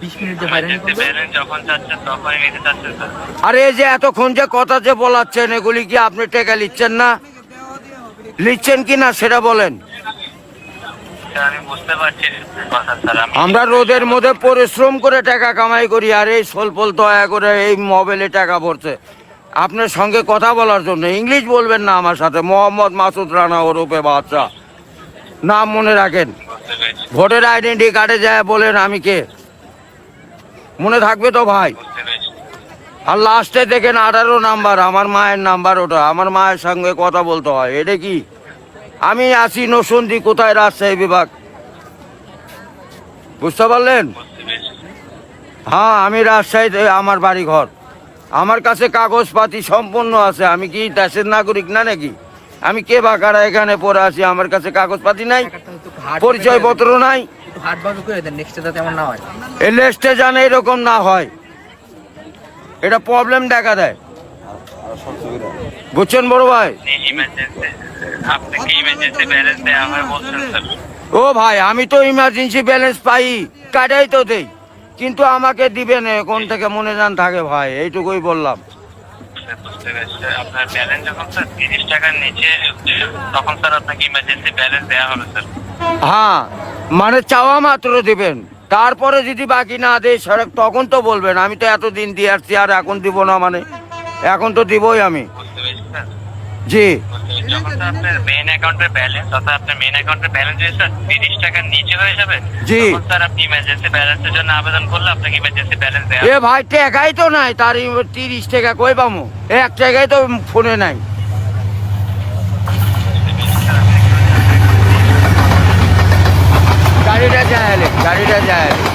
বিশ মিনিট যে হয়রানি করবে? যখন চাচ্ছেন তখনই নিতে চাচ্ছেন স্যার আরে এই যে এতক্ষণ যে কথা যে বলাচ্ছেন এগুলি কি আপনি টেকা লিখছেন না? লিখছেন কি না সেটা বলেন। আমি বুঝতে পারছি কথা স্যার আমি আমরা রোদের মধ্যে পরিশ্রম করে টাকা কামাই করি আর এই সোলপোল দয়া করে এই মোবাইলে টাকা ভরছে। আপনার সঙ্গে কথা বলার জন্য ইংলিশ বলবেন না আমার সাথে মোহাম্মদ মাসুদ রানা ওরূপে বাচ্চা নাম মনে রাখেন। ভোটের আইডেন্টি কার্ডে যায় বলেন আমি কে। মনে থাকবে তো ভাই? আর লাস্টে দেখেন আঠারো নাম্বার আমার মায়ের নাম্বার ওটা আমার মায়ের সঙ্গে কথা বলতে হয় এটা কি? আমি আছি নসন্দি কোথায় রাজশাহী বিভাগ? বুঝতে পারলেন? হ্যাঁ আমি রাজশাহীতে আমার বাড়ি ঘর আমার কাছে কাগজপাতি সম্পূর্ণ আছে আমি কি দেশের নাগরিক না নাকি? আমি কে বাকারা এখানে পড়ে আছি আমার কাছে কাগজপাতি নাই টাকাটা একটু হাট পরিচয় পত্র নাই। হাট বাজু করে দেন নেক্সটে যাতে এমন না হয়। এই লেস্টে জানে এরকম না হয়। এটা প্রবলেম দেখা দেয়। বুঝছেন বড় ভাই? ইমার্জেন্সি আপনাকে ইমার্জেন্সি ব্যালেন্স দেওয়া বলছেন স্যার ও ভাই আমি তো ইমার্জেন্সি ব্যালেন্স পাই কাটাই তো দেই। কিন্তু আমাকে দিবেন কোন থেকে মনে যান থাকে ভাই এইটুকুই বললাম। স্যার, বুঝতে পেরেছি স্যার। আপনার ব্যালেন্স যখন স্যার তিরিশ টাকার নিচে তখন স্যার আপনাকে ইমার্জেন্সি ব্যালেন্স দেওয়া হবে স্যার হ্যাঁ মানে চাওয়া মাত্র দিবেন। তারপরে যদি বাকি না দেয়, সড়ক তখন তো বলবেন, আমি তো এতদিন দিয়ে আসছি, আর এখন দিব না মানে। এখন তো দিবই আমি। জি। এ ভাই, টাকাই তো নাই তার তিরিশ টাকা কই পামু? এক টাকাই তো ফোনে নাই গাড়িটা যায় গাড়িটা যায়।